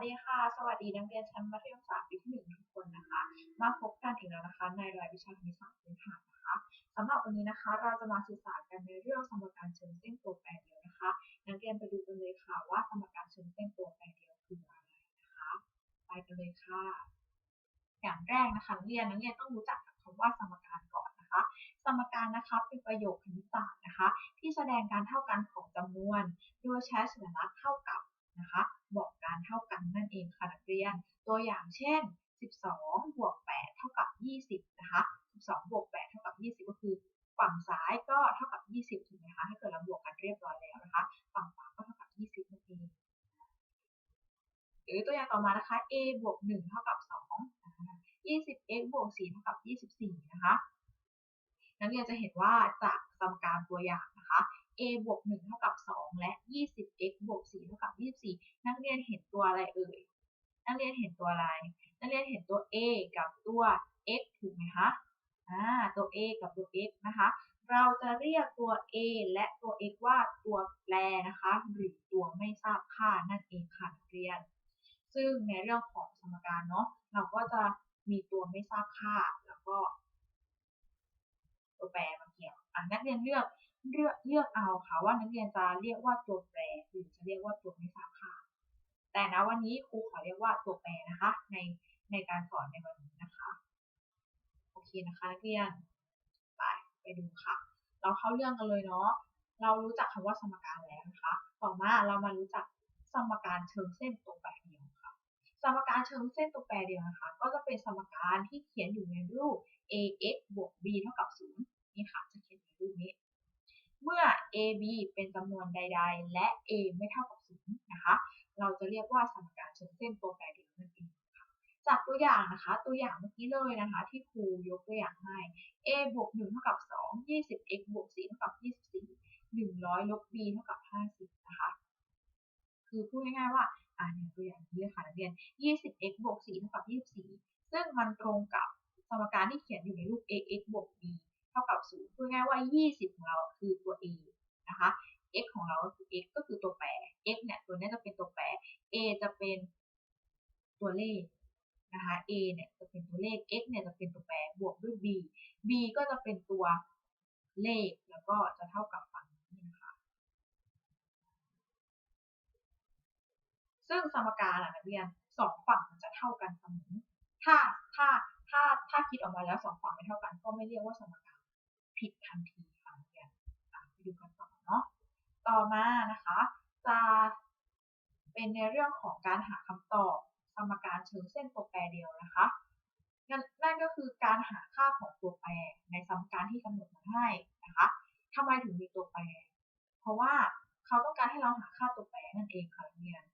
วัสดีค่ะ สวัสดีนักเรียนชั้นมัธยมศึกษาปีที่หนึ่งทุกคนนะคะ มาพบกันอีกแล้วนะคะ ในรายวิชาคณิตศาสตร์พื้นฐานนะคะสำหรับวันนี้นะคะ เราจะมาศึกษากันในเรื่องสมการเชิงเส้นตัวแปรเดียวนะคะ นักเรียนไปดูกันเลยค่ะว่าสมการเชิงเส้นตัวแปรเดียวคืออะไรนะคะ ไปกันเลยค่ะ อย่างแรกนะคะนักเรียนนักเรียนต้องรู้จักกับคำว่าสมการก่อนนะคะ สมการนะคะเป็นประโยคคณิตศาสตร์นะคะ ที่แสดงการเท่ากันของจำนวน โดยใช้สัญลักษณ์เท่ากับ นะคะบอกการเท่ากันนั่นเองค่ะนักเรียน ตัวอย่างเช่น 12 บวก 8 เท่ากับ 20 นะคะ 12 บวก 8 เท่ากับ 20 ก็คือ ฝั่งซ้ายก็เท่ากับ 20 ถูกไหมคะ ถ้าเกิดเราบวกกันเรียบร้อยแล้วนะคะ ฝั่งขวาก็เท่ากับ 20นั่นเอง หรือตัวอย่างต่อมานะคะ a บวก 1 เท่ากับ 2 20x บวก 4 เท่ากับ 24 นะคะ นักเรียนจะเห็นว่าจากสมการตัวอย่างนะคะ a บวก1เท่ากับ 2 และ 20x บวก4เท่ากับ 24 นักเรียนเห็นตัวอะไรเอ่ย นักเรียนเห็นตัวอะไร นักเรียนเห็นตัว a กับตัว x ถูกไหมคะ อ่า ตัว a กับตัว x นะคะ เราจะเรียกตัว a และตัว x ว่าตัวแปรนะคะ หรือตัวไม่ทราบค่านั่นเองค่ะนักเรียน ซึ่งในเรื่องของสมการเนาะ เราก็จะมีตัวไม่ทราบค่าแล้วก็ ตัวแปรมาเกี่ยว อะนักเรียนเลือก เลือกเลือกเอาค่ะว่านักเรียนจะเรียกว่าตัวแปรหรือจะเรียกว่าตัวไม่ทราบค่า แต่นะวันนี้ครูขอเรียกว่าตัวแปรนะคะ ในในการสอนในวันนี้นะคะ โอเคนะคะนักเรียนไปไปดูค่ะ เราเข้าเรื่องกันเลยเนาะเรารู้จักคำว่าสมการแล้วนะคะ ต่อมาเรามารู้จักสมการเชิงเส้นตัวแปรเดียวค่ะ สมการเชิงเส้นตัวแปรเดียวนะคะ ก็จะเป็นสมการที่เขียนอยู่ในรูป ax บวก b เท่ากับ0นี่ค่ะ จะเขียนในรูปนี้ เมื่อ a b เป็นจำนวนใด ๆ และ a ไม่เท่ากับ0นะคะ เราจะเรียกว่าสมการเชิงเส้นตัวแปรเดียวนั่นเองค่ะจากตัวอย่างนะคะ ตัวอย่างเมื่อกี้เลยนะคะ ที่ครูยกตัวอย่างให้ a บวก1เท่ากับ 2 20x บวก4เท่ากับ 24 100 ลบ b เท่ากับ 50 นะคะ คือพูดง่ายๆว่า อ่าเนี่ยตัวอย่างนี้เลยค่ะนักเรียน 20x บวก4เท่ากับ 24 ซึ่งมันตรงกับสมการที่เขียนอยู่ในรูป ax บวก b ท่ากับ0พูดง่ายว่า 20 ของเราคือตัว a นะคะ x ของเราคือ x ก็คือตัวแปร x เนี่ยตัวนี้จะเป็นตัวแปร a จะเป็นตัวเลขนะคะ a เนี่ยจะเป็นตัวเลข x เนี่ยจะเป็นตัวแปรบวกด้วย b b ก็จะเป็นตัวเลขแล้วก็จะเท่ากับฝั่งนี้นะคะซึ่งสมการอะนักเรียนสองฝั่งมันจะเท่ากันเสมอถ้าถ้าถ้าถ้าคิดออกมาแล้วสองฝั่งไม่เท่ากันก็ไม่เรียกว่าสมการ ผิดทันทีค่ะนักเรียนไปดูกันต่อเนาะต่อมานะคะ จะเป็นในเรื่องของการหาคำตอบสมการเชิงเส้นตัวแปรเดียวนะคะนั่นก็คือการหาค่าของตัวแปรในสมการที่กำหนดมาให้นะคะทำไมถึงมีตัวแปร เพราะว่าเขาต้องการให้เราหาค่าตัวแปรนั่นเองค่ะนักเรียน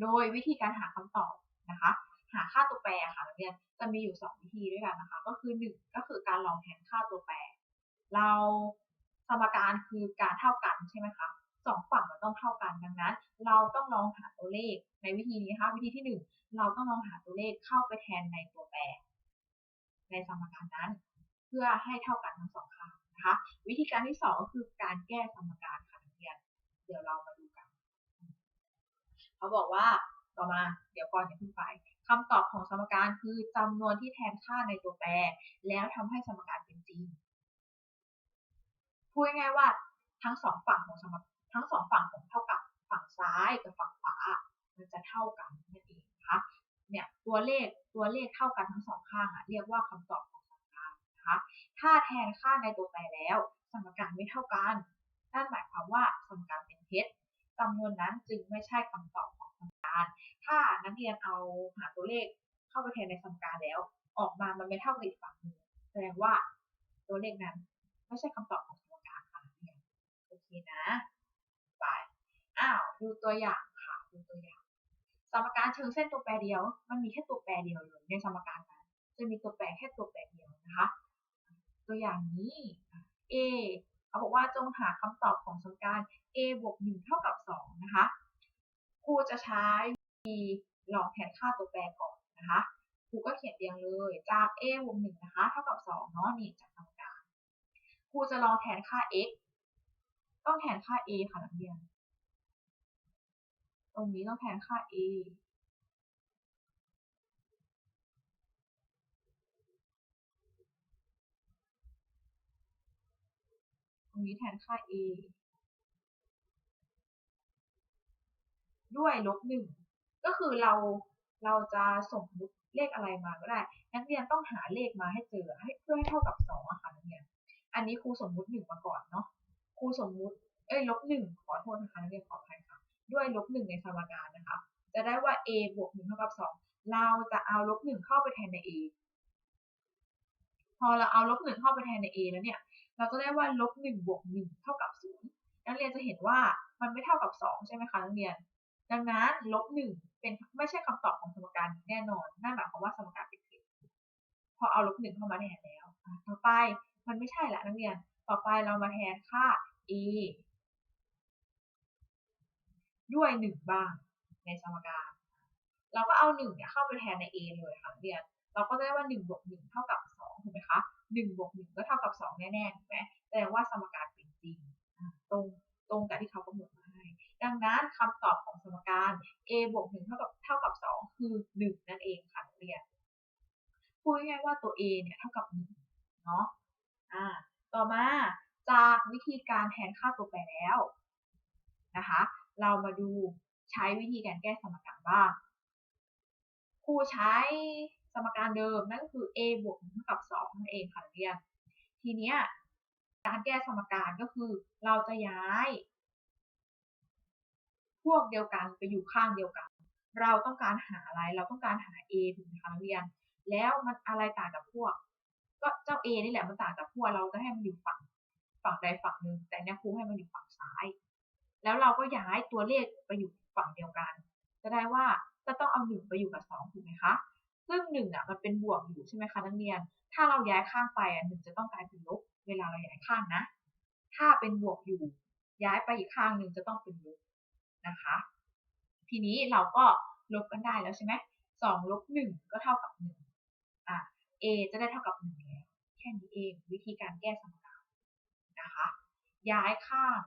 โดยวิธีการหาคำตอบนะคะ หาค่าตัวแปรค่ะนักเรียนจะมีอยู่ 2 วิธีด้วยกันนะคะ ก็คือ 1 ก็คือการลองแทนค่าตัวแปร เราสมการคือการเท่ากันใช่ไหมคะสองฝั่งมันต้องเท่ากันดังนั้น เราต้องลองหาตัวเลขในวิธีนี้นะคะวิธีที่ 1 เราต้องลองหาตัวเลขเข้าไปแทนในตัวแปร ในสมการนั้น เพื่อให้เท่ากันทั้งสองข้างนะคะวิธีการที่ 2 ก็คือการแก้สมการค่ะนักเรียนเดี๋ยวเรามาดูกัน เขาบอกว่าต่อมาเดี๋ยวก่อนอย่าเพิ่งไปคำตอบของสมการคือจำนวนที่แทนค่าในตัวแปร แล้วทำให้สมการเป็นจริง พูดง่ายว่าทั้งสองฝั่งของสมทั้งสองฝั่งของเท่ากับฝั่งซ้ายกับฝั่งขวามันจะเท่ากันนั่นเองนะคะเนี่ยตัวเลขตัวเลขเท่ากันทั้งสองข้างอะเรียกว่าคำตอบของสมการนะคะถ้าแทนค่าในตัวแปรแล้ว สมการไม่เท่ากันนั่นหมายความว่าสมการเป็นเท็จจำนวนนั้นจึงไม่ใช่คำตอบของสมการ ถ้านักเรียนเอาหาตัวเลขเข้าไปแทนในสมการแล้ว ออกมามันไม่เท่ากับอีกฝั่งหนึ่งแสดงว่าตัวเลขนั้นไม่ใช่คำตอบของ นะไปอ้าวดูตัวอย่างค่ะดูตัวอย่าง สมการเชิงเส้นตัวแปรเดียว มันมีแค่ตัวแปรเดียวเลยในสมการนั้นจะมีตัวแปรแค่ตัวแปรเดียวนะคะ ตัวอย่างนี้ a เขาบอกว่าจงหาคำตอบของสมการ a บวก1เท่ากับ 2 นะคะ ครูจะใช้วิธีลองแทนค่าตัวแปรก่อนนะคะ ครูก็เขียนเรียงเลย จาก a บวก1นะคะ เท่ากับ2เนาะนี่จากสมการ ครูจะลองแทนค่า x ต้องแทนค่า a ค่ะนักเรียน ตรงนี้ต้องแทนค่า a ตรงนี้แทนค่า a ด้วยลบหนึ่งก็คือเราเราจะสมมติเลขอะไรมาก็ได้ นักเรียนต้องหาเลขมาให้เจอให้เพื่อให้เท่ากับสองอะค่ะนักเรียน อันนี้ครูสมมติหนึ่งมาก่อนเนาะ ครูสมมุติ เอ้ย ลบหนึ่งขอโทษนะคะนักเรียนขออภัยค่ะ ด้วยลบหนึ่งในสมการนะคะ จะได้ว่า a บวกหนึ่งเท่ากับสองเราจะเอาลบหนึ่งเข้าไปแทนใน a พอเราเอาลบหนึ่งเข้าไปแทนใน a แล้วเนี่ย เราก็ได้ว่าลบหนึ่งบวกหนึ่งเท่ากับศูนย์นักเรียนจะเห็นว่ามันไม่เท่ากับสองใช่ไหมคะนักเรียน ดังนั้นลบหนึ่งเป็นไม่ใช่คำตอบของสมการนี้แน่นอนนั่นหมายความว่าสมการเป็นผิดพอเอาลบหนึ่งเข้ามาแทนแล้ว ต่อไปมันไม่ใช่ละนักเรียน ต่อไปเรามาแทนค่า a ด้วยหนึ่งบ้าง ในสมการ เราก็เอาหนึ่งเนี่ยเข้าไปแทนใน a เลยค่ะเรียนเราก็ได้ว่าหนึ่งบวกหนึ่งเท่ากับสองถูกไหมคะหนึ่งบวกหนึ่งก็เท่ากับสองแน่ๆถูกไหมแสดงว่าสมการเป็นจริง ตรงตรงกับที่เขากำหนดมาให้ ดังนั้นคำตอบของสมการ a บวกหนึ่งเท่ากับเท่ากับสองคือหนึ่งนั่นเองค่ะนักเรียนพูดง่ายๆว่าตัว a เนี่ยเท่ากับหนึ่งเนาะอ่าต่อมา จากวิธีการแทนค่าตัวแปรแล้วนะคะ เรามาดูใช้วิธีการแก้สมการบ้างครูใช้สมการเดิมนั่นก็คือ a บวกเท่ากับ2นั่นเองค่ะเรียนทีเนี้ยการแก้สมการก็คือเราจะย้าย พวกเดียวกันไปอยู่ข้างเดียวกัน เราต้องการหาอะไรเราต้องการหา a ถูกไหมคะเรียน แล้วมันอะไรต่างกับพวก ก็เจ้า a นี่แหละมันต่างจากพวกเราจะให้มันอยู่ฝั่ง ฝั่งใดฝั่งหนึ่งแต่เนี่ยครูให้มันอยู่ฝั่งซ้าย แล้วเราก็ย้ายตัวเลขไปอยู่ฝั่งเดียวกัน จะได้ว่าจะต้องเอาหนึ่งไปอยู่กับสองถูกไหมคะ ซึ่งหนึ่งอะมันเป็นบวกอยู่ใช่ไหมคะนักเรียน ถ้าเราย้ายข้างไปอะหนึ่งจะต้องกลายเป็นลบ เวลาเราย้ายข้างนะ ถ้าเป็นบวกอยู่ ย้ายไปอีกข้างหนึ่งจะต้องเป็นลบนะคะ ทีนี้เราก็ลบกันได้แล้วใช่ไหมสองลบหนึ่งก็เท่ากับหนึ่งอะ a จะได้เท่ากับหนึ่งแล้ว แค่นี้เองวิธีการแก้สมก ย้ายข้าง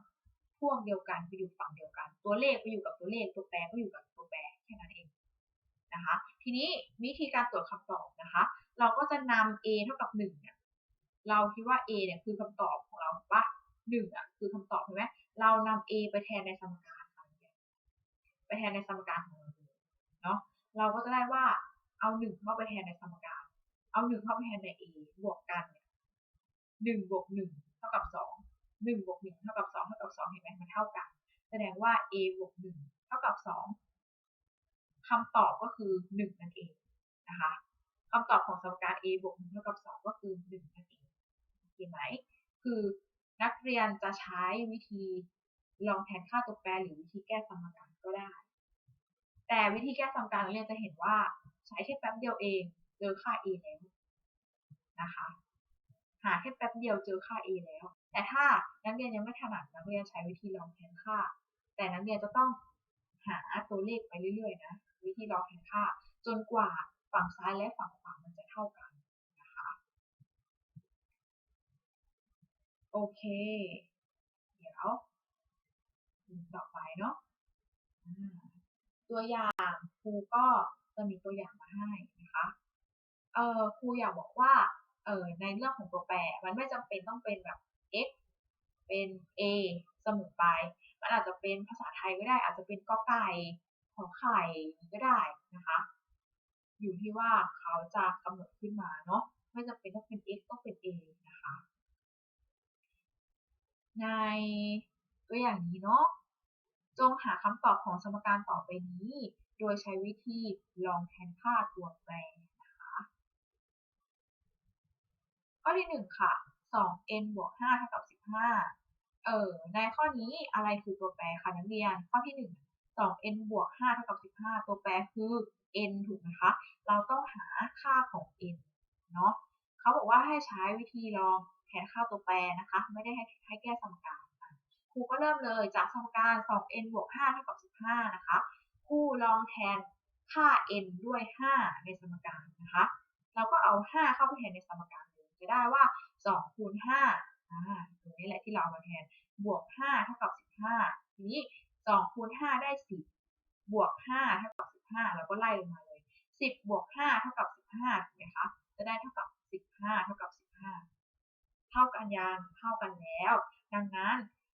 พวกเดียวกันไปอยู่ฝั่งเดียวกัน ตัวเลขไปอยู่กับตัวเลข ตัวแปรก็อยู่กับตัวแปรแค่นั้นเองนะคะ ทีนี้วิธีการตรวจคำตอบนะคะ เราก็จะนำ a เท่ากับหนึ่งเนี่ยเราคิดว่า a เนี่ยคือคำตอบของเราปะหนึ่งอะคือคำตอบใช่ไหมเรานำ a ไปแทนในสมการไปแทนในสมการของเราเนาะเราก็จะได้ว่าเอาหนึ่งเข้าไปแทนในสมการ เอาหนึ่งเข้าไปแทนใน a บวกกันเนี่ยหนึ่งบวกหนึ่งเท่ากับสอง หนึ่งบวกหนึ่งเท่ากับสองเท่ากับสองเห็นไหมมันเท่ากัน แสดงว่า a บวกหนึ่งเท่ากับสองคำตอบก็คือหนึ่งนั่นเองนะคะคำตอบของสมการ a บวกหนึ่งเท่ากับสองก็คือหนึ่งนั่นเองเห็นไหม คือนักเรียนจะใช้วิธีลองแทนค่าตัวแปรหรือวิธีแก้สมการก็ได้ แต่วิธีแก้สมการนักเรียนจะเห็นว่าใช้แค่แป๊บเดียวเองเจอค่า a แล้วนะคะ หาแค่แป๊บเดียวเจอค่า a แล้ว แต่ถ้านักเรียนยังไม่ถนัดนักเรียนใช้วิธีลองแทนค่า แต่นักเรียนจะต้องหาตัวเลขไปเรื่อยๆนะวิธีลองแทนค่า จนกว่าฝั่งซ้ายและฝั่งขวามันจะเท่ากันนะคะโอเค เดี๋ยวต่อไปเนาะตัวอย่างครูก็จะมีตัวอย่างมาให้นะคะ เออครูอยากบอกว่า เออในเรื่องของตัวแปร มันไม่จำเป็นต้องเป็นแบบ x เป็น a เสมอไป มันอาจจะเป็นภาษาไทยก็ได้ อาจจะเป็นกอไก่ขอไข่ก็ได้นะคะ อยู่ที่ว่าเขาจะกำหนดขึ้นมาเนาะ ไม่จำเป็นต้องเป็น x ต้องเป็น a นะคะ ในตัวอย่างนี้เนาะ จงหาคำตอบของสมการต่อไปนี้ โดยใช้วิธีลองแทนค่าตัวแปรนะคะ ข้อที่ 1 ค่ะ 2n บวก5เท่ากับ 15 เออในข้อนี้อะไรคือตัวแปรคะนักเรียน ข้อที่ 1 2n บวก5เท่ากับ 15 ตัวแปรคือ n ถูกไหมคะ เราต้องหาค่าของ n เนาะเขาบอกว่าให้ใช้วิธีลองแทนค่าตัวแปรนะคะ ไม่ได้ให้ให้แก้สมการครูก็เริ่มเลยจากสมการ 2n บวก5เท่ากับ 15 นะคะ ครูลองแทนค่า n ด้วย 5 ในสมการนะคะ เราก็เอา 5 เข้าไปแทนในสมการ จะได้ว่า2คูณ5อ่าตรงนี้แหละที่เรามาแทนบวก5เท่ากับ 15 ทีนี้2คูณ5ได้ 10 บวก5เท่ากับ 15เราก็ไล่ลงมาเลย 10 บวก5เท่ากับ 15ถูกไหมคะจะได้เท่ากับ 15 เท่ากับ 15 เท่ากันยังเท่ากันแล้ว ดังนั้น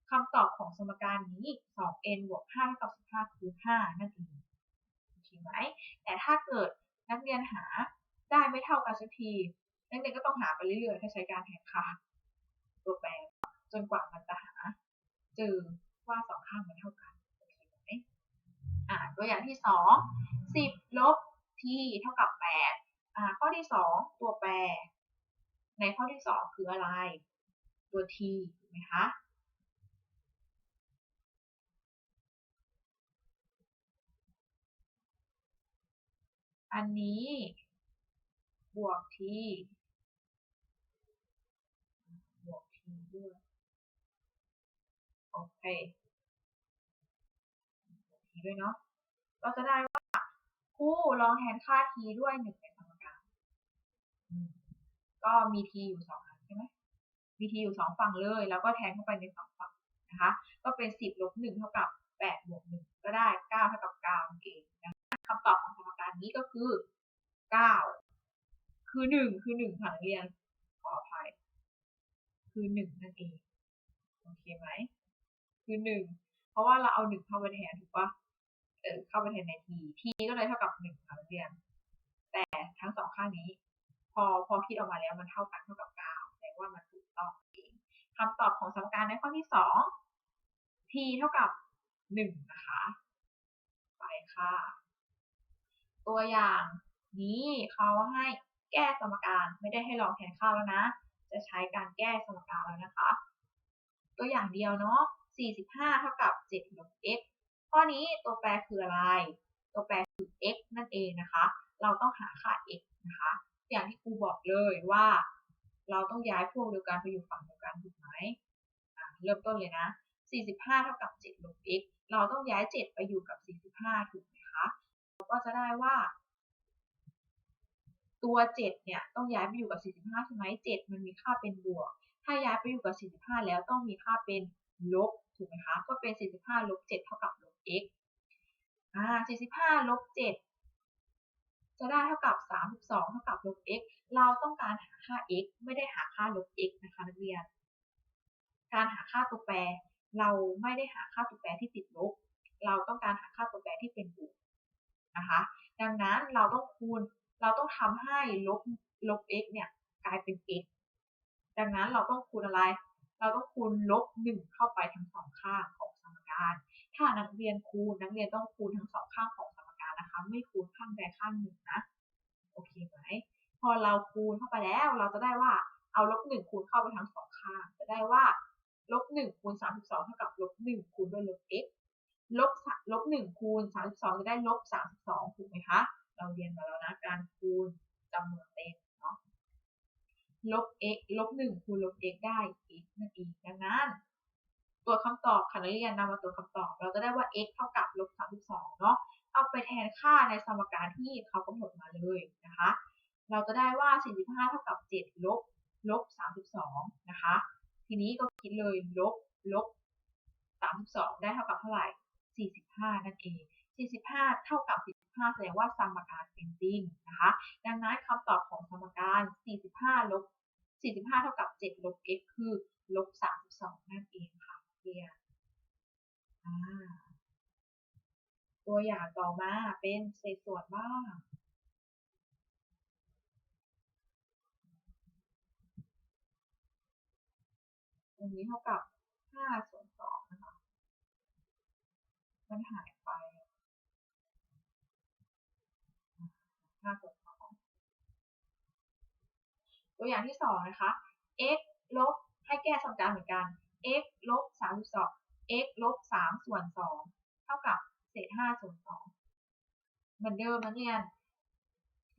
คำตอบของสมการนี้ 2n บวก5เท่ากับ 15 คือ 5 นั่นเองโอเคไหม แต่ถ้าเกิดนักเรียนหาได้ไม่เท่ากันสักที นักเรียนก็ต้องหาไปเรื่อยๆถ้าใช้การแทนค่าตัวแปรจนกว่ามันจะหาเจอว่าสองข้างมันเท่ากันโอเคไหมอ่าตัวอย่างที่สองสิบลบ t เท่ากับแปดอ่าข้อที่สองตัวแปร ในข้อที่สองคืออะไร ตัว t ถูกไหมคะอันนี้ บวก t บวก t ด้วย โอ เคบวก t ด้วยเนาะก็จะได้ว่าคู่ลองแทนค่า t ด้วยหนึ่งในสมการก็มี t อยู่สองอันใช่ไหมมี t อยู่สองฝั่งเลย แล้วก็แทนเข้าไปในสองฝั่งนะคะ ก็เป็นสิบลบหนึ่งเท่ากับแปดบวกหนึ่งก็ได้เก้าเท่ากับเก้าเองนะคะคำตอบของสมการนี้ก็คือเก้าคือหนึ่งคือหนึ่งค่ะนักเรียนขออภัย คือหนึ่งนั่นเอง โอเคไหม คือหนึ่งเพราะว่าเราเอาหนึ่งเข้าไปแทนถูกปะเออเข้าไปแทนในทีทีก็เลยเท่ากับหนึ่งค่ะนักเรียนแต่ทั้งสองข้างนี้ พอพอคิดออกมาแล้วมันเท่ากันเท่ากับเก้าแสดงว่ามันถูกต้องเองคำตอบของสมการในข้อที่สอง t เท่ากับหนึ่งนะคะ ไปค่ะ ตัวอย่างนี้เขาให้แก้สมการไม่ได้ให้ลองแทนค่าแล้วนะ จะใช้การแก้สมการแล้วนะคะ ตัวอย่างเดียวเนาะ 45 เท่ากับ7ลบ x ข้อนี้ตัวแปรคืออะไร ตัวแปรคือ x นั่นเองนะคะ เราต้องหาค่า x นะคะ อย่างที่ครูบอกเลยว่า เราต้องย้ายพวกเดียวกันไปอยู่ฝั่งเดียวกันถูกไหมเริ่มต้นเลยนะ 45 เท่ากับ7ลบ x เราต้องย้าย 7 ไปอยู่กับ 45 ถูกไหมคะ เราก็จะได้ว่า ตัว 7 เนี่ย ต้องย้ายไปอยู่กับ 45 ใช่ไหม7 มันมีค่าเป็นบวก ถ้าย้ายไปอยู่กับ 45 แล้วต้องมีค่าเป็นลบ ถูกไหมคะ ก็เป็น 45ลบ7เท่ากับลบ x อ่า45ลบ7จะได้เท่ากับ 32 เท่ากับลบ x เราต้องการหาค่า x ไม่ได้หาค่าลบ x นะคะนักเรียน การหาค่าตัวแปร เราไม่ได้หาค่าตัวแปรที่ติดลบ เราต้องการหาค่าตัวแปรที่เป็นบวกนะคะ ดังนั้นเราต้องคูณ เราต้องทำให้ลบลบ x เนี่ยกลายเป็น x ดังนั้นเราต้องคูณอะไร เราต้องคูณลบหนึ่งเข้าไปทั้งสองข้างของสมการ ถ้านักเรียนคูณนักเรียนต้องคูณทั้งสองข้างของสมการนะคะ ไม่คูณข้างใดข้างหนึ่งนะ โอเคไหม พอเราคูณเข้าไปแล้ว เราจะได้ว่าเอาลบหนึ่งคูณเข้าไปทั้งสองข้าง จะได้ว่าลบหนึ่งคูณสามสิบสองเท่ากับลบหนึ่งคูณด้วยลบ x ลบลบหนึ่งคูณสามสิบสองจะได้ลบสามสิบสองถูกไหมคะ เราเรียนมาแล้วนะการคูณจำนวนเต็ม ลบ x ลบหนึ่งคูณลบ x ได้ x นั่นเองดังนั้นตัวคำตอบค่ะนักเรียนนำมาตัวคำตอบ เราจะได้ว่า x เท่ากับลบสามสิบสองเนาะเอาไปแทนค่าในสมการที่เขากำหนดมาเลยนะคะ เราจะได้ว่า 45 เท่ากับ 7 ลบ ลบ 32 นะคะ ทีนี้ก็คิดเลยลบ ลบ 32 ได้เท่ากับเท่าไหร่ 45 นั่นเอง 45 เท่ากับ 45 แสดงว่าสมการเป็นจริงนะคะ ดังนั้นคำตอบของสมการ 45 ลบ 45 เท่ากับ 7 ลบ x คือ ลบ 32 นั่นเองค่ะเรียนอ่าตัวอย่างต่อมาเป็นเศษส่วนบ้างตรงนี้เท่ากับ5ส่วน2นะคะ มันหายไป 5 ส่วน 2 ตัวอย่างที่2นะคะ x ลบให้แก้สมการเหมือนกัน x ลบ32 x ลบ3ส่วน2เท่ากับเศษ5ส่วน2เหมือนเดิมนะเรียน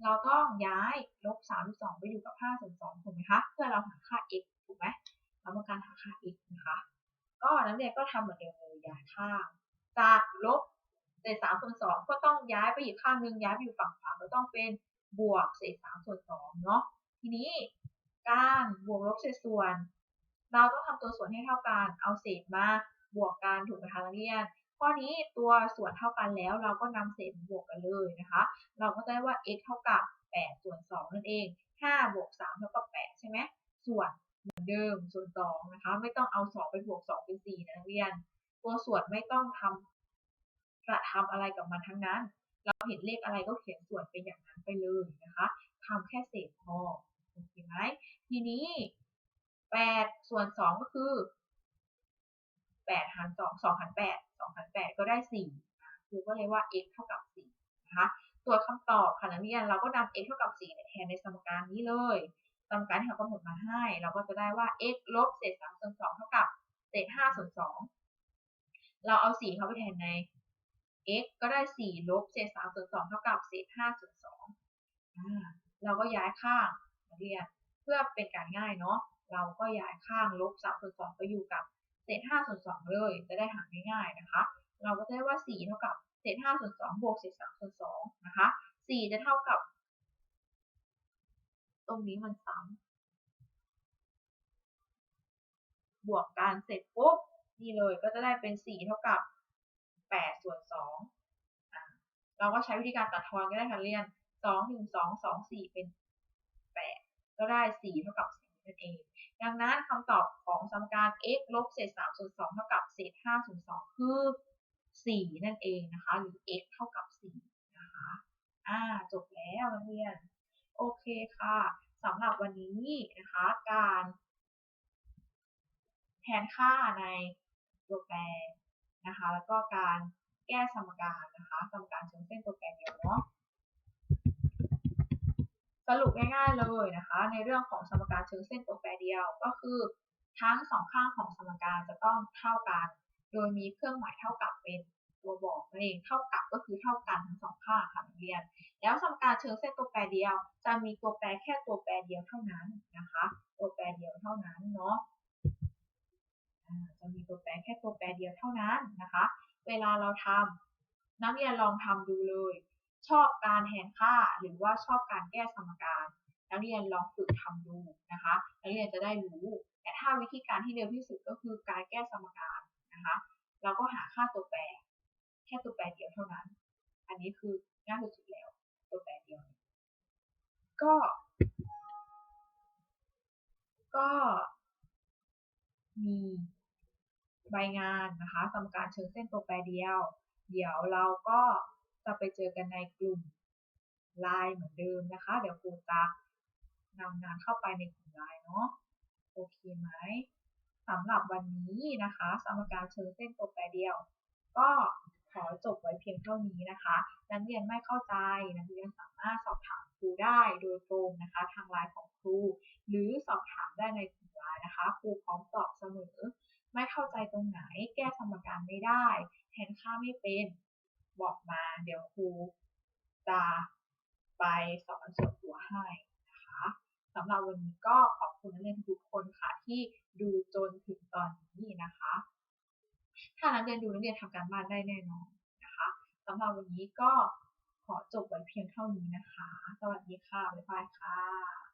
เราต้องย้ายลบ32ไปอยู่กับ5ส่วน2ถูกไหมคะ เพื่อเราหาค่า x ถูกไหมเราต้องการหาค่า x นะคะ ก็นักเรียนก็ทำเหมือนเดิมเลยย้ายข้างจากลบเศษ3ส่วน2ก็ต้องย้ายไปอีกข้างหนึ่งย้ายไปอยู่ฝั่งขวาก็ต้องเป็นบวกเศษ3ส่วน2เนาะ ทีนี้การบวกลบเศษส่วน เราต้องทำตัวส่วนให้เท่ากัน เอาเศษมาบวกกันถูกไหมคะนักเรียน ข้อนี้ตัวส่วนเท่ากันแล้ว เราก็นำเศษบวกกันเลยนะคะ เราก็ได้ว่า x เท่ากับ 8 ส่วน 2 นั่นเอง 5 บวก 3 เท่ากับ 8 ใช่ไหม ส่วนเหมือนเดิม ส่วนสองนะคะ ไม่ต้องเอาสองไปบวกสองเป็นสี่นะนักเรียน ตัวส่วนไม่ต้องทำกระทำอะไรกับมันทั้งนั้น เราเห็นเลขอะไรก็เขียนส่วนเป็นอย่างนั้นไปเลยนะคะ ทำแค่เศษพอโอเคไหมทีนี้แปดส่วนสองก็คือแปดหารสองสองหารแปดสองหารแปดก็ได้สี่ครูก็เลยว่า x เท่ากับสี่นะคะตัวคำตอบค่ะนักเรียนเราก็นำ x เท่ากับ4เนี่ยแทนในสมการนี้เลยสมการที่เขากำหนดมาให้ เราก็จะได้ว่า x ลบเศษ3ส่วน2เท่ากับเศษ5ส่วน2เราเอา 4 เข้าไปแทนใน x ก็ได้ 4 ลบเศษ3ส่วน2เท่ากับเศษ5ส่วน2อ่า เราก็ย้ายข้างนักเรียน เพื่อเป็นการง่ายเนาะเราก็ย้ายข้างลบ3ส่วน2ไปอยู่กับเศษ5ส่วน2เลย จะได้หาง่ายๆนะคะ เราก็จะได้ว่า 4 เท่ากับเศษ5ส่วน2บวกเศษ3ส่วน2นะคะ 4 จะเท่ากับ ตรงนี้มันซ้ำบวกกันเสร็จปุ๊บนี่เลยก็จะได้เป็น 4 เท่ากับ8ส่วน2อะเราก็ใช้วิธีการตัดทอนก็ได้ค่ะเรียน 2ถึง2 2 4เป็น8ก็ได้4เท่ากับ4นั่นเอง ดังนั้นคำตอบของสมการ x ลบเศษ3ส่วน2เท่ากับเศษ5ส่วน2คือ4นั่นเองนะคะ หรือ x เท่ากับ4นะคะ อ่า จบแล้วนักเรียน โอเคค่ะสำหรับวันนี้นะคะ การแทนค่าในตัวแปรนะคะ แล้วก็การแก้สมการนะคะ สมการเชิงเส้นตัวแปรเดียวเนาะ สรุปง่ายๆเลยนะคะ ในเรื่องของสมการเชิงเส้นตัวแปรเดียว ก็คือทั้งสองข้างของสมการจะต้องเท่ากัน โดยมีเครื่องหมายเท่ากับเป็นตัวบอกนั่นเองเท่ากับก็คือเท่ากันทั้งสองข้างค่ะนักเรียน แล้วสมการเชิงเส้นตัวแปรเดียว จะมีตัวแปรแค่ตัวแปรเดียวเท่านั้นนะคะ ตัวแปรเดียวเท่านั้นเนาะจะมีตัวแปรแค่ตัวแปรเดียวเท่านั้นนะคะ เวลาเราทำนักเรียนลองทำดูเลย ชอบการแทนค่า หรือว่าชอบการแก้สมการ นักเรียนลองฝึกทำดูนะคะนักเรียนจะได้รู้ แต่ถ้าวิธีการที่เร็วที่สุดก็คือการแก้สมการนะคะ เราก็หาค่าตัวแปร แค่ตัวแปรเดียวเท่านั้น อันนี้คือง่ายสุดแล้ว ตัวแปรเดียว ก็ ก็มีใบงานนะคะสมการเชิงเส้นตัวแปรเดียว เดี๋ยวเราก็ จะไปเจอกันในกลุ่มไลน์เหมือนเดิมนะคะ เดี๋ยวครูจะนำงานเข้าไปในกลุ่มไลน์เนาะโอเคไหมสำหรับวันนี้นะคะ สมการเชิงเส้นตัวแปรเดียว ก็ขอจบไว้เพียงเท่านี้นะคะ นักเรียนไม่เข้าใจ นักเรียนสามารถสอบถามครูได้โดยตรงนะคะ ทางไลน์ของครู หรือสอบถามได้ในกลุ่มไลน์นะคะ ครูพร้อมตอบเสมอ ไม่เข้าใจตรงไหน แก้สมการไม่ได้แทนค่าไม่เป็น บอกมา เดี๋ยวครูจะไปสอนส่วนตัวให้นะคะสำหรับวันนี้ก็ขอบคุณนักเรียนทุกคนค่ะที่ดูจนถึงตอนนี้นะคะ ถ้านักเรียนดูนักเรียนทำการบ้านได้แน่นอนนะคะสำหรับวันนี้ก็ขอจบไว้เพียงเท่านี้นะคะ สวัสดีค่ะ บ๊ายบายค่ะ